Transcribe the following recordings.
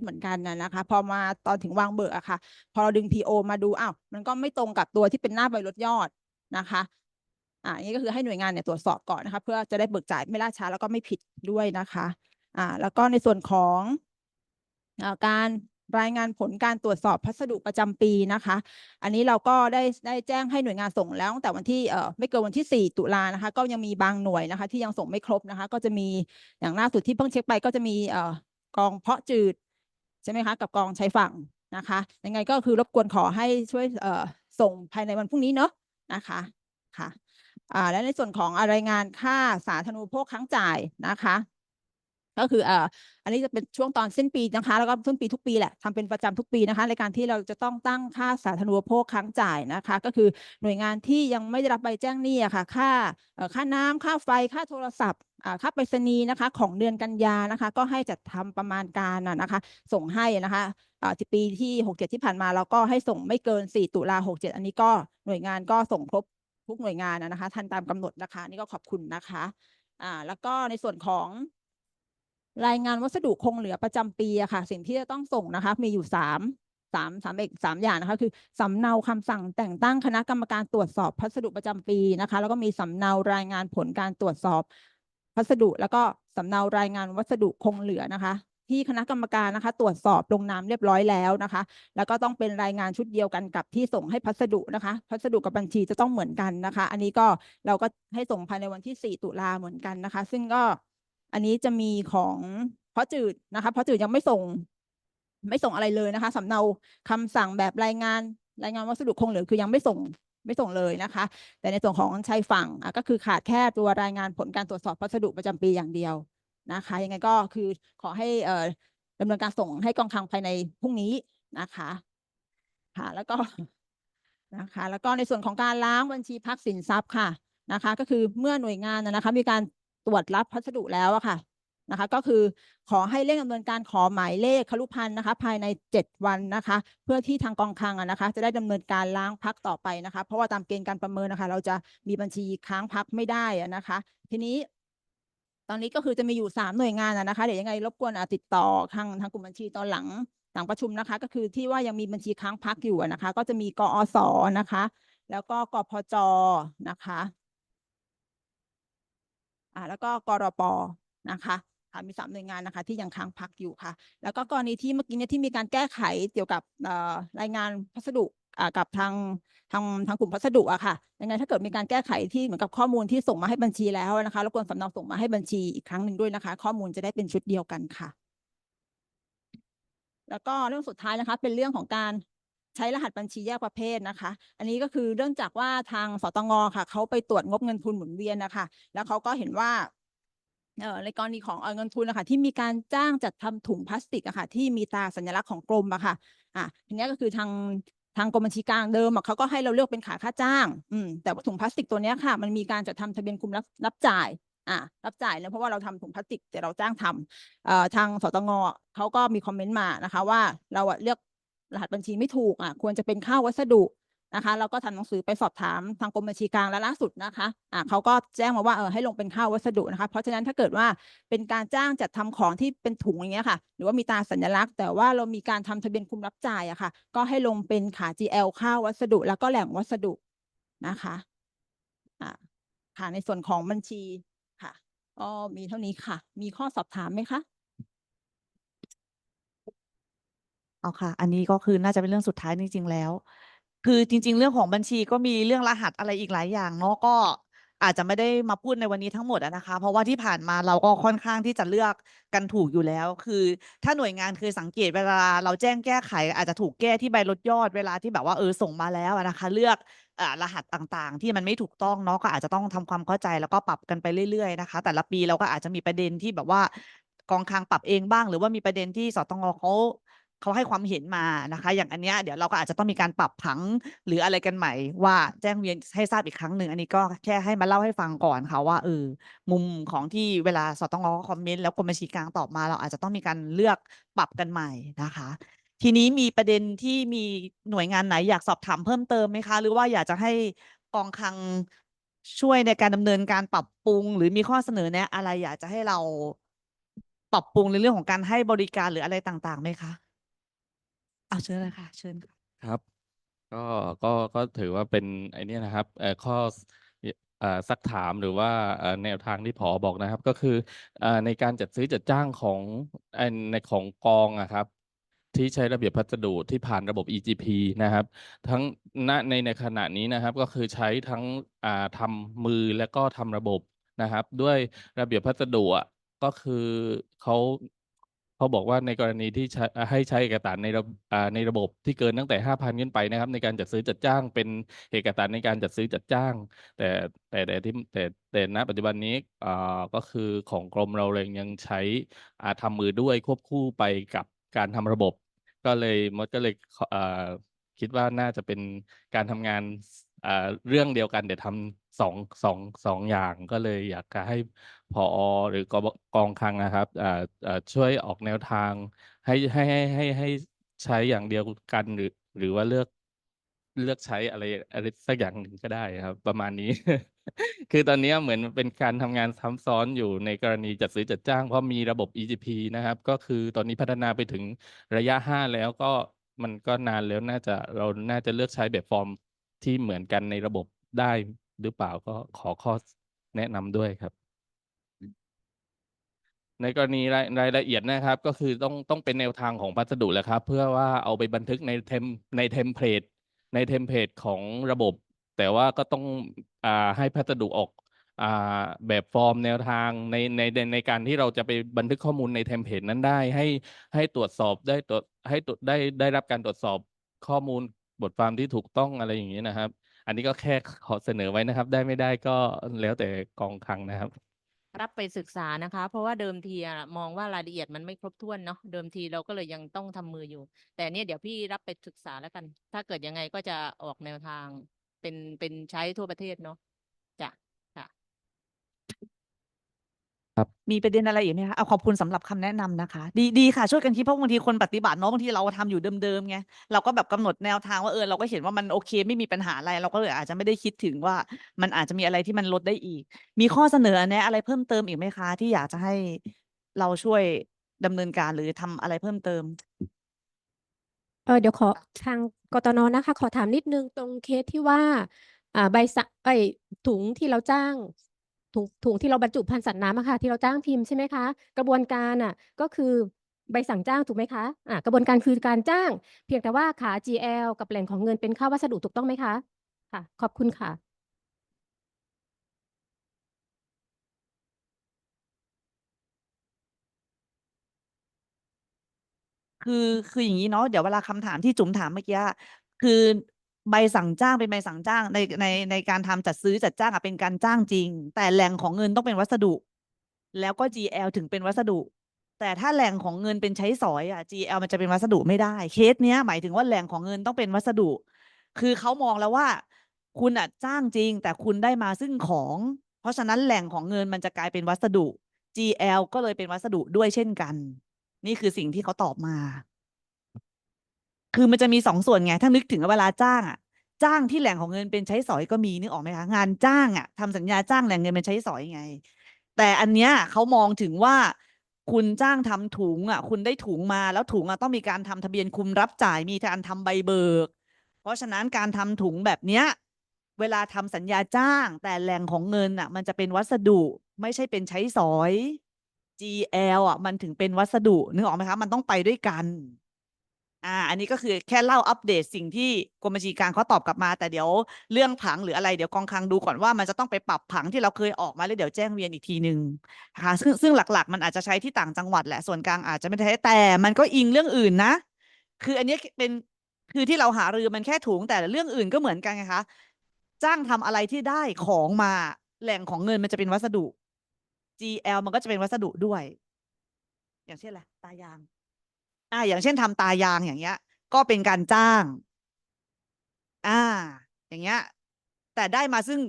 เหมือนกันนะนะคะ พอมาตอนถึงวางเบิกอะค่ะ พอเราดึง PO มาดูอ้าวมันก็ไม่ตรงกับตัวที่เป็นหน้าใบลดยอดนะคะอ่าอันนี้ก็คือให้หน่วยงานเนี่ยตรวจสอบก่อนนะคะ เพื่อจะได้เบิกจ่ายไม่ล่าช้าแล้วก็ไม่ผิดด้วยนะคะอ่าแล้วก็ในส่วนของอาการรายงานผลการตรวจสอบพัสดุประจำปีนะคะ อันนี้เราก็ได้ได้แจ้งให้หน่วยงานส่งแล้วตั้งแต่วันที่เอ่อไม่เกินวันที่ 4 ตุลานะคะ ก็ยังมีบางหน่วยนะคะ ที่ยังส่งไม่ครบนะคะ ก็จะมีอย่างล่าสุดที่เพิ่งเช็คไปก็จะมีเอ่อกองเพาะจืด ใช่ไหมคะกับกองชายฝั่งนะคะยังไงก็คือรบกวนขอให้ช่วยส่งภายในวันพรุ่งนี้เนาะนะคะค่ะและในส่วนของอรายงานค่าสาธารณูปโภคครั้งจ่ายนะคะ ก็คือเอ่ออันนี้จะเป็นช่วงตอนสิ้นปีนะคะ แล้วก็สิ้นปีทุกปีแหละทำเป็นประจำทุกปีนะคะ ในการที่เราจะต้องตั้งค่าสาธารณูปโภคค้างจ่ายนะคะ ก็คือหน่วยงานที่ยังไม่ได้รับใบแจ้งหนี้อะค่ะ ค่าค่าน้ำค่าไฟค่าโทรศัพท์ค่าไปรษณีย์นะคะ ของเดือนกันยานะคะ ก็ให้จัดทำประมาณการนะคะ ส่งให้นะคะอ่าที่ปีที่หกเจ็ดที่ผ่านมาเราก็ให้ส่งไม่เกินสี่ตุลาหกเจ็ดอันนี้ก็หน่วยงานก็ส่งครบทุกหน่วยงานนะคะทันตามกำหนดนะคะ นี่ก็ขอบคุณนะคะอ่าแล้วก็ในส่วนของ รายงานวัสดุคงเหลือประจำปีอะค่ะ สิ่งที่จะต้องส่งนะคะ มีอยู่สามสามสามเอกสามอย่างนะคะ คือสำเนาคำสั่งแต่งตั้งคณะกรรมการตรวจสอบพัสดุประจำปีนะคะ แล้วก็มีสำเนารายงานผลการตรวจสอบพัสดุ แล้วก็สำเนารายงานวัสดุคงเหลือนะคะ ที่คณะกรรมการนะคะ ตรวจสอบลงนามเรียบร้อยแล้วนะคะ แล้วก็ต้องเป็นรายงานชุดเดียวกันกับที่ส่งให้พัสดุนะคะ พัสดุกับบัญชีจะต้องเหมือนกันนะคะ อันนี้ก็เราก็ให้ส่งภายในวันที่ 4 ตุลาเหมือนกันนะคะ ซึ่งก็ อันนี้จะมีของพราะจืดนะคะพราะจืดยังไม่ส่ง ไม่ส่งอะไรเลยนะคะสำเนาคำสั่งแบบรายงาน รายงานวัสดุคงเหลือคือยังไม่ส่งไม่ส่งเลยนะคะ แต่ในส่วนของชายฝั่งก็คือขาดแค่ตัวรายงานผลการตรวจสอบพัสดุประจำปีอย่างเดียวนะคะ ยังไงก็คือขอให้เอ่อดำเนินการส่งให้กองคลังภายในพรุ่งนี้นะคะค่ะแล้วก็นะคะ แล้วก็ในส่วนของการล้างบัญชีพักสินทรัพย์ค่ะนะคะ ก็คือเมื่อหน่วยงานนะคะ มีการ ตรวจรับพัสดุแล้วอะค่ะนะคะ ก็คือขอให้เร่งดำเนินการขอหมายเลขครุพันธ์นะคะ ภายในเจ็ดวันนะคะ เพื่อที่ทางกองคลังนะคะ จะได้ดำเนินการล้างพักต่อไปนะคะ เพราะว่าตามเกณฑ์การประเมินนะคะ เราจะมีบัญชีค้างพักไม่ได้นะคะ ทีนี้ตอนนี้ก็คือจะมีอยู่สามหน่วยงานนะคะ เดี๋ยวยังไงรบกวนติดต่อทางทางกลุ่มบัญชีตอนหลังหลังประชุมนะคะ ก็คือที่ว่ายังมีบัญชีค้างพักอยู่นะคะ ก็จะมีกอสนะคะ แล้วก็กพจนะคะ อ่าแล้วก็กรปนะคะค่ะมีสามหน่วยงานนะคะที่ยังค้างพักอยู่ค่ะ แล้วก็กรณีที่เมื่อกี้เนี่ยที่มีการแก้ไขเกี่ยวกับเอ่อรายงานพัสดุอ่ากับทางทางทางกลุ่มพัสดุอะค่ะยังไงถ้าเกิดมีการแก้ไขที่เหมือนกับข้อมูลที่ส่งมาให้บัญชีแล้วนะคะรบกวนสำเนาส่งมาให้บัญชีอีกครั้งหนึ่งด้วยนะคะ ข้อมูลจะได้เป็นชุดเดียวกันค่ะ แล้วก็เรื่องสุดท้ายนะคะ เป็นเรื่องของการ ใช้รหัสบัญชีแยกประเภทนะคะ อันนี้ก็คือเนื่องจากว่าทางสตงค่ะเขาไปตรวจงบเงินทุนหมุนเวียนนะคะ แล้วเขาก็เห็นว่าในกรณีของเงินทุนนะคะที่มีการจ้างจัดทำถุงพลาสติกอะค่ะที่มีตาสัญลักษณ์ของกรมอะค่ะอะทีนี้ก็คือทางทางกรมบัญชีกลางเดิมเขาก็ให้เราเลือกเป็นขาค่าจ้างอืมแต่ว่าถุงพลาสติกตัวนี้ค่ะ มันมีการจัดทำทะเบียนคุมรับรับจ่ายอะรับจ่ายเนี่ยเพราะว่าเราทำถุงพลาสติกแต่เราจ้างทำเอ่อทางสตงเขาก็มีคอมเมนต์มานะคะ ว่าเราอะเลือก รหัสบัญชีไม่ถูกอะควรจะเป็นค่าวัสดุนะคะเราก็ทำหนังสือไปสอบถามทางกรมบัญชีกลางและล่าสุดนะคะอ่าเขาก็แจ้งมาว่าเออให้ลงเป็นค่าวัสดุนะคะเพราะฉะนั้นถ้าเกิดว่าเป็นการจ้างจัดทำของที่เป็นถุงอย่างเงี้ยค่ะ หรือว่ามีตราสัญลักษณ์ แต่ว่าเรามีการทำทะเบียนคุมรับจ่ายอะค่ะ ก็ให้ลงเป็นขา GL ค่าวัสดุ แล้วก็แหล่งวัสดุนะคะอ่าค่ะในส่วนของบัญชีค่ะก็มีเท่านี้ค่ะ มีข้อสอบถามไหมคะ เอาค่ะ อันนี้ก็คือน่าจะเป็นเรื่องสุดท้ายจริง ๆ แล้ว คือจริง ๆ เรื่องของบัญชีก็มีเรื่องรหัสอะไรอีกหลายอย่างเนาะก็อาจจะไม่ได้มาพูดในวันนี้ทั้งหมดอะนะคะ เพราะว่าที่ผ่านมาเราก็ค่อนข้างที่จะเลือกกันถูกอยู่แล้ว คือ ถ้าหน่วยงานเคยสังเกตเวลาเราแจ้งแก้ไข อาจจะถูกแก้ที่ใบลดยอดเวลาที่แบบว่าเออส่งมาแล้วอะนะคะ เลือกอรหัสต่างๆ ที่มันไม่ถูกต้องเนาะก็อาจจะต้องทำความเข้าใจแล้วก็ปรับกันไปเรื่อยๆนะคะ แต่ละปีเราก็อาจจะมีประเด็นที่แบบว่ากองคลังปรับเองบ้าง หรือว่ามีประเด็นที่สตงเขา เขาให้ความเห็นมานะคะ อย่างอันเนี้ยเดี๋ยวเราก็อาจจะต้องมีการปรับผังหรืออะไรกันใหม่ ว่าแจ้งเวียนให้ทราบอีกครั้งหนึ่งอันนี้ก็แค่ให้มาเล่าให้ฟังก่อนค่ะว่าเออมุมของที่เวลาสตงคอมเมนต์แล้วกรมบัญชีกลางตอบมา เราอาจจะต้องมีการเลือกปรับกันใหม่นะคะ ทีนี้มีประเด็นที่มีหน่วยงานไหนอยากสอบถามเพิ่มเติมไหมคะ หรือว่าอยากจะให้กองคลังช่วยในการดำเนินการปรับปรุง หรือมีข้อเสนอแนะอะไรอยากจะให้เราปรับปรุงในเรื่องของการให้บริการหรืออะไรต่างๆไหมคะ เอาเชิญเลยค่ะ เชิญค่ะครับ ก็ก็ก็ถือว่าเป็นไอ้เนี่ยนะครับเอ่อข้อสเอ่อซักถามหรือว่าเอ่อแนวทางที่ผอบอกนะครับ ก็คือเอ่อในการจัดซื้อจัดจ้างของเอ่อในของกองอะครับ ที่ใช้ระเบียบพัสดุที่ผ่านระบบ EGP นะครับ ทั้งณในในขณะนี้นะครับ ก็คือใช้ทั้งอ่าทำมือและก็ทำระบบนะครับ ด้วยระเบียบพัสดุอะก็คือเขา เขาบอกว่าในกรณีที่ใช้ให้ใช้เอกสารในระในระบบที่เกินตั้งแต่ห้าพันขึ้นไปนะครับ ในการจัดซื้อจัดจ้าง เป็นเอกสารในการจัดซื้อจัดจ้าง แต่แต่แต่ที่แต่แต่ณปัจจุบันนี้ก็คือของกรมเราเลยยังใช้อ่าทำมือด้วยควบคู่ไปกับการทำระบบ ก็เลยมดก็เลยคิดว่าน่าจะเป็นการทำงาน เรื่องเดียวกันแต่ทำสองสองสองอย่างก็เลยอยากจะให้พอหรือกกองคลังนะครับช่วยออกแนวทางให้ให้ให้ให้ให้ใช้อย่างเดียวกันหรือ หรือว่าเลือกเลือกใช้อะไรอะไรสักอย่างหนึ่งก็ได้ครับ ประมาณนี้ คือตอนนี้เหมือนเป็นการทำงานซ้ำซ้อนอยู่ในกรณีจัดซื้อจัดจ้างเพราะมีระบบ EGP นะครับ ก็คือตอนนี้พัฒนาไปถึงระยะห้าแล้วก็มันก็นานแล้วน่าจะเราน่าจะเลือกใช้แบบฟอร์ม ที่เหมือนกันในระบบได้หรือเปล่าก็ขอข้อแนะนำด้วยครับ ในกรณีรายรายละเอียดนะครับ ก็คือต้องต้องเป็นแนวทางของพัสดุแหละครับ เพื่อว่าเอาไปบันทึกในเทมในเทมเพลตในเทมเพลตของระบบ แต่ว่าก็ต้องอ่าให้พัสดุออกอ่าแบบฟอร์มแนวทางในในในในการที่เราจะไปบันทึกข้อมูลในเทมเพลตนั้นได้ให้ให้ตรวจสอบได้ตรวจให้ตรวจได้ได้รับการตรวจสอบข้อมูล บทความที่ถูกต้องอะไรอย่างนี้นะครับ อันนี้ก็แค่ขอเสนอไว้นะครับ ได้ไม่ได้ก็แล้วแต่กองคลังนะครับ รับไปศึกษานะคะ เพราะว่าเดิมทีอะมองว่ารายละเอียดมันไม่ครบถ้วนเนาะเดิมทีเราก็เลยยังต้องทำมืออยู่ แต่เนี่ยเดี๋ยวพี่รับไปศึกษาแล้วกัน ถ้าเกิดยังไงก็จะออกแนวทางเป็นเป็นใช้ทั่วประเทศเนาะจ้ะ ค่ะมีประเด็นอะไรอีกไหมคะเอาขอบคุณสำหรับคำแนะนำนะคะ ดีดีค่ะช่วยกันคิดเพราะบางทีคนปฏิบัติเนาะบางทีเราทำอยู่เดิมๆไงเราก็แบบกำหนดแนวทางว่าเออเราก็เห็นว่ามันโอเค ไม่มีปัญหาอะไร เราก็เลยอาจจะไม่ได้คิดถึงว่ามันอาจจะมีอะไรที่มันลดได้อีก มีข้อเสนอแนะอะไรเพิ่มเติมอีกไหมคะ ที่อยากจะให้เราช่วยดำเนินการหรือทำอะไรเพิ่มเติมเออเดี๋ยวขอทางกตนนะคะ ขอถามนิดนึงตรงเคสที่ว่า อ่าใบสะไอยถุงที่เราจ้าง ถุงถุงที่เราบรรจุภัณฑ์สัตว์น้ำอะค่ะที่เราจ้างพิมพ์ใช่ไหมคะ กระบวนการอะก็คือใบสั่งจ้างถูกไหมคะอ่ากระบวนการคือการจ้าง เพียงแต่ว่าขา GL กับแหล่งของเงินเป็นค่าวัสดุถูกต้องไหมคะ ค่ะ ขอบคุณค่ะคือคืออย่างนี้เนาะเดี๋ยวเวลาคำถามที่จุ๋มถามเมื่อกี้คือ ใบสั่งจ้างเป็นใบสั่งจ้างในในในการทำจัดซื้อจัดจ้างอะเป็นการจ้างจริง แต่แหล่งของเงินต้องเป็นวัสดุ แล้วก็ GL ถึงเป็นวัสดุ แต่ถ้าแหล่งของเงินเป็นใช้สอยอะ GL มันจะเป็นวัสดุไม่ได้ เคสเนี้ย หมายถึงว่าแหล่งของเงินต้องเป็นวัสดุ คือเขามองแล้วว่า คุณอะจ้างจริง แต่คุณได้มาซึ่งของ เพราะฉะนั้นแหล่งของเงินมันจะกลายเป็นวัสดุ GL ก็เลยเป็นวัสดุด้วยเช่นกัน นี่คือสิ่งที่เขาตอบมา คือมันจะมีสองส่วนไงถ้านึกถึงเวลาจ้างอะ จ้างที่แหล่งของเงินเป็นใช้สอยก็มีนึกออกไหมคะงานจ้างอะทำสัญญาจ้างแหล่งเงินเป็นใช้สอยไง แต่อันเนี้ยเขามองถึงว่าคุณจ้างทำถุงอะ คุณได้ถุงมาแล้วถุงอะต้องมีการทำทะเบียนคุมรับจ่ายมีการทำใบเบิก เพราะฉะนั้นการทำถุงแบบเนี้ยเวลาทำสัญญาจ้าง แต่แหล่งของเงินอะ มันจะเป็นวัสดุไม่ใช่เป็นใช้สอย GL อะ มันถึงเป็นวัสดุนึกออกไหมคะ มันต้องไปด้วยกัน อ่า อันนี้ก็คือแค่เล่าอัปเดตสิ่งที่กรมบัญชีกลางเขาตอบกลับมา แต่เดี๋ยวเรื่องผังหรืออะไรเดี๋ยวกองคลังดูก่อนว่ามันจะต้องไปปรับผังที่เราเคยออกมาแล้วเดี๋ยวแจ้งเวียนอีกทีหนึ่งนะคะซึ่งซึ่งหลักๆ มันอาจจะใช้ที่ต่างจังหวัดแหละส่วนกลางอาจจะไม่ใช้แต่มันก็อิงเรื่องอื่นนะ คืออันนี้เป็นคือที่เราหารือมันแค่ถุงแต่เรื่องอื่นก็เหมือนกันไงคะจ้างทำอะไรที่ได้ของมาแหล่งของเงินมันจะเป็นวัสดุ GL มันก็จะเป็นวัสดุด้วย อย่างเช่นอะไรตายาง อ่าอย่างเช่นทำตายางอย่างเงี้ย ก็เป็นการจ้าง อ่า อย่างเงี้ย แต่ได้มาซึ่ง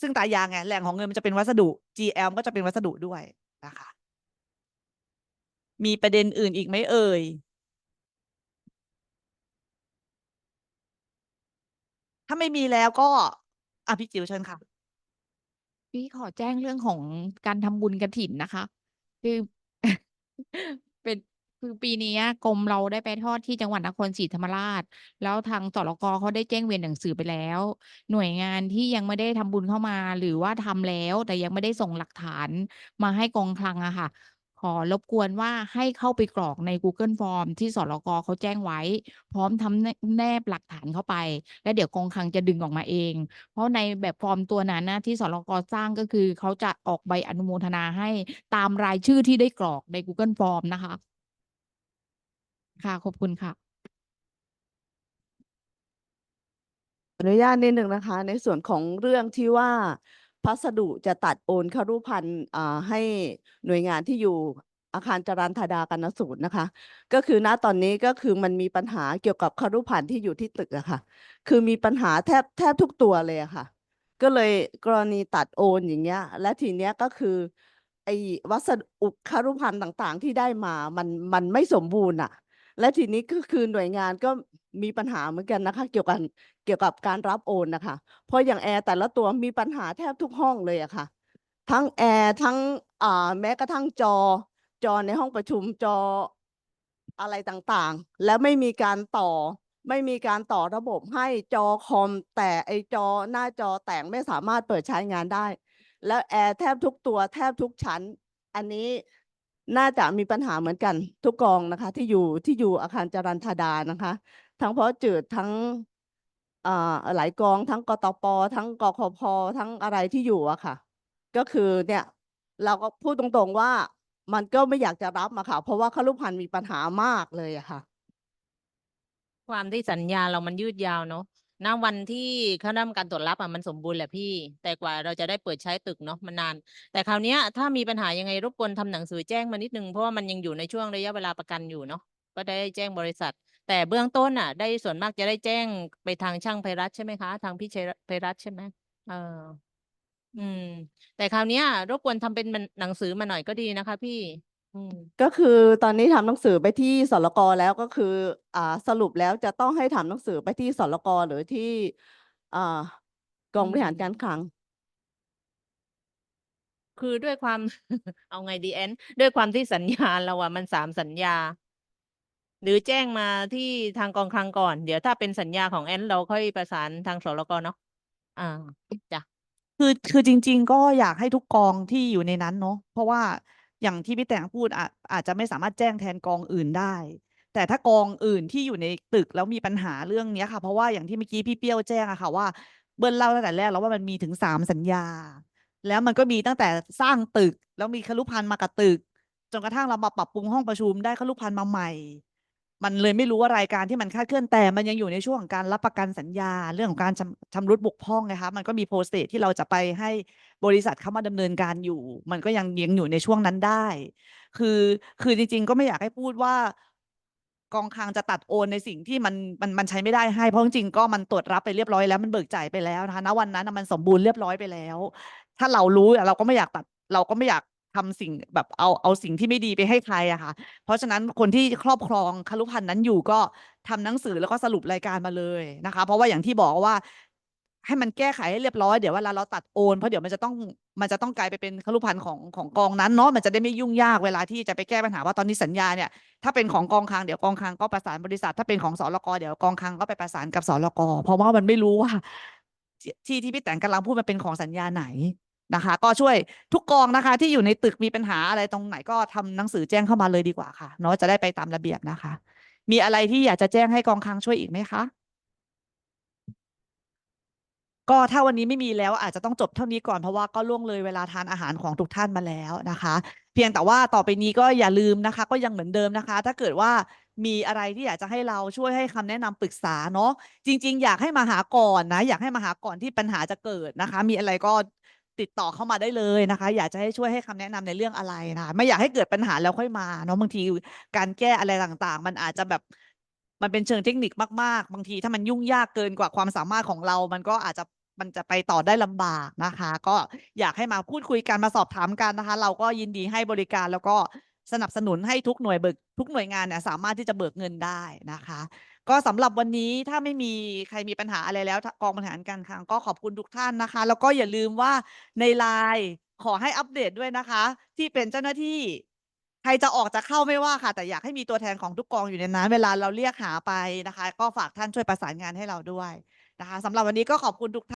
ซึ่งตายางไงแหล่งของเงินมันจะเป็นวัสดุ GL ก็จะเป็นวัสดุด้วยนะคะ มีประเด็นอื่นอีกไหมเอ่ยถ้าไม่มีแล้วก็อะพี่จิ๋วเชิญค่ะพี่ขอแจ้งเรื่องของการทำบุญกฐินนะคะ คือเป็น คือปีนี้กรมเราได้ไปทอดที่จังหวัดนครศรีธรรมราช แล้วทางสรกเขาได้แจ้งเวียนหนังสือไปแล้ว หน่วยงานที่ยังไม่ได้ทำบุญเข้ามา หรือว่าทำแล้วแต่ยังไม่ได้ส่งหลักฐานมาให้กองคลังอะค่ะ ขอรบกวนว่าให้เข้าไปกรอกใน Google Form ที่สรกเขาแจ้งไว้ พร้อมทำแนแนบหลักฐานเข้าไป แล้วเดี๋ยวกองคลังจะดึงออกมาเอง เพราะในแบบฟอร์มตัวนั้นนะที่สรกสร้างก็คือเขาจะออกใบอนุโมทนาให้ตามรายชื่อที่ได้กรอกใน Google Form นะคะ ค่ะ ขอบคุณค่ะอนุญาตนิดหนึ่งนะคะ ในส่วนของเรื่องที่ว่าพัสดุจะตัดโอนครุพันธ์อ่าให้หน่วยงานที่อยู่อาคารจรัญธาดากนสูตรนะคะ ก็คือณตอนนี้ก็คือมันมีปัญหาเกี่ยวกับครุพันธ์ที่อยู่ที่ตึกอะค่ะ คือมีปัญหาแทบแทบทุกตัวเลยอะค่ะ ก็เลยกรณีตัดโอนอย่างเงี้ย และทีเนี้ยก็คือไอ้วัสดุครุพันธ์ต่างๆ ที่ได้มามันมันไม่สมบูรณ์อะ และทีนี้ก็คือหน่วยงานก็มีปัญหาเหมือนกันนะคะ เกี่ยวกับเกี่ยวกับการรับโอนนะคะ เพราะอย่างแอร์แต่ละตัวมีปัญหาแทบทุกห้องเลยอะค่ะ ทั้งแอร์ทั้งอ่าแม้กระทั่งจอ จอในห้องประชุมจออะไรต่างๆ แล้วไม่มีการต่อ ไม่มีการต่อระบบให้จอคอม แต่ไอจอหน้าจอแต่งไม่สามารถเปิดใช้งานได้ แล้วแอร์แทบทุกตัวแทบทุกชั้น อันนี้ น่าจะมีปัญหาเหมือนกันทุกกองนะคะ ที่อยู่ที่อยู่อาคารจรัญธาดานะคะ ทั้งเพราะจืดทั้งอ่าหลายกองทั้งกตปทั้งกคพทั้งอะไรที่อยู่อะค่ะ ก็คือเนี่ยเราก็พูดตรงๆว่ามันก็ไม่อยากจะรับอะค่ะ เพราะว่าครุพันธ์มีปัญหามากเลยอะค่ะ ความที่สัญญาเรามันยืดยาวเนาะ ณวันที่เขาทำการตรวจรับอะมันสมบูรณ์แหละพี่ แต่กว่าเราจะได้เปิดใช้ตึกเนาะมันนาน แต่คราวนี้ยถ้ามีปัญหายังไงรบกวนทำหนังสือแจ้งมานิดนึงเพราะว่ามันยังอยู่ในช่วงระยะเวลาประกันอยู่เนาะก็ได้แจ้งบริษัท แต่เบื้องต้นอะ ได้ส่วนมากจะได้แจ้งไปทางช่างไพรัตใช่ไหมคะ ทางพี่ชัยไพรัตใช่ไหมเอออืม แต่คราวนี้รบกวนทำเป็นหนังสือมาหน่อยก็ดีนะคะ พี่ อืม ก็คือตอนนี้ทำหนังสือไปที่สรกแล้วก็คือ อ่า สรุปแล้วจะต้องให้ทำหนังสือไปที่สรกหรือที่ อ่ากองบริหารอืมการคลัง คือด้วยความ เอาไงดีแอนด้วยความที่สัญญาเราอะมันสามสัญญา หรือแจ้งมาที่ทางกองคลังก่อน เดี๋ยวถ้าเป็นสัญญาของแอนเราค่อยประสานทางสรกเนาะอ่าจ้ะ คือคือจริง ๆ ก็อยากให้ทุกกองที่อยู่ในนั้นเนาะเพราะว่า อย่างที่พี่แตงพูดอาจอาจจะไม่สามารถแจ้งแทนกองอื่นได้ แต่ถ้ากองอื่นที่อยู่ในตึกแล้วมีปัญหาเรื่องเนี้ยค่ะ เพราะว่าอย่างที่เมื่อกี้พี่เปี้ยวแจ้งอะค่ะว่าเบิ้ลเล่าตั้งแต่แรกแล้วว่ามันมีถึงสามสัญญา แล้วมันก็มีตั้งแต่สร้างตึก แล้วมีครุพันธ์มากับตึก จนกระทั่งเรามาปรับปรุงห้องประชุมได้ครุพันธ์มาใหม่ มันเลยไม่รู้ว่ารายการที่มันคาดเคลื่อนแต่มันยังอยู่ในช่วงของการรับประกันสัญญาเรื่องของการชำชำรุดบกพร่องนะคะมันก็มีโปรเซสที่เราจะไปให้บริษัทเข้ามาดำเนินการอยู่ มันก็ยังยังอยู่ในช่วงนั้นได้ คือคือจริง ๆ ก็ไม่อยากให้พูดว่ากองคลังจะตัดโอนในสิ่งที่มันมันมันใช้ไม่ได้ให้เพราะจริงๆก็มันตรวจรับไปเรียบร้อยแล้วมันเบิกจ่ายไปแล้วนะคะณวันนั้นมันสมบูรณ์เรียบร้อยไปแล้ว ถ้าเรารู้เราก็ไม่อยากตัดเราก็ไม่อยาก ทำสิ่งแบบเอาเอาสิ่งที่ไม่ดีไปให้ใครอะค่ะ เพราะฉะนั้นคนที่ครอบครองครุพันธ์นั้นอยู่ก็ทำหนังสือแล้วก็สรุปรายการมาเลยนะคะ เพราะว่าอย่างที่บอกว่า ให้มันแก้ไขให้เรียบร้อยเดี๋ยวเวลาเราตัดโอนเพราะเดี๋ยวมันจะต้องมันจะต้องกลายไปเป็นครุพันธ์ของของกองนั้นเนาะมันจะได้ไม่ยุ่งยากเวลาที่จะไปแก้ปัญหาว่าตอนนี้สัญญาเนี่ยถ้าเป็นของกองคลังเดี๋ยวกองคลังก็ประสานบริษัท ถ้าเป็นของสรกเดี๋ยวกองคลังก็ไปประสานกับสรกเพราะว่ามันไม่รู้ว่าที่ที่ที่พี่แตงกำลังพูดมันเป็นของสัญญาไหน นะคะ ก็ช่วยทุกกองนะคะ ที่อยู่ในตึกมีปัญหาอะไรตรงไหนก็ทำหนังสือแจ้งเข้ามาเลยดีกว่าค่ะเนาะจะได้ไปตามระเบียบนะคะ มีอะไรที่อยากจะแจ้งให้กองคลังช่วยอีกไหมคะก็ถ้าวันนี้ไม่มีแล้วอาจจะต้องจบเท่านี้ก่อนเพราะว่าก็ล่วงเลยเวลาทานอาหารของทุกท่านมาแล้วนะคะ เพียงแต่ว่าต่อไปนี้ก็อย่าลืมนะคะ ก็ยังเหมือนเดิมนะคะ ถ้าเกิดว่ามีอะไรที่อยากจะให้เราช่วยให้คำแนะนำปรึกษาเนาะจริง ๆ อยากให้มาหาก่อนนะ อยากให้มาหาก่อนที่ปัญหาจะเกิดนะคะ มีอะไรก็ ติดต่อเข้ามาได้เลยนะคะ อยากจะให้ช่วยให้คำแนะนำในเรื่องอะไรนะคะไม่อยากให้เกิดปัญหาแล้วค่อยมาเนาะบางทีการแก้อะไรต่างๆ มันอาจจะแบบมันเป็นเชิงเทคนิคมากๆ บางทีถ้ามันยุ่งยากเกินกว่าความสามารถของเรา มันก็อาจจะมันจะไปต่อได้ลำบากนะคะ ก็อยากให้มาพูดคุยกันมาสอบถามกันนะคะ เราก็ยินดีให้บริการแล้วก็สนับสนุนให้ทุกหน่วยเบิกทุกหน่วยงานเนี่ยสามารถที่จะเบิกเงินได้นะคะ ก็สำหรับวันนี้ถ้าไม่มีใครมีปัญหาอะไรแล้วกองบริหารการคลังก็ขอบคุณทุกท่านนะคะ แล้วก็อย่าลืมว่าในไลน์ขอให้อัปเดตด้วยนะคะ ที่เป็นเจ้าหน้าที่ ใครจะออกจะเข้าไม่ว่าค่ะ แต่อยากให้มีตัวแทนของทุกกองอยู่ในนั้นเวลาเราเรียกหาไปนะคะ ก็ฝากท่านช่วยประสานงานให้เราด้วยนะคะสำหรับวันนี้ก็ขอบคุณทุกท่าน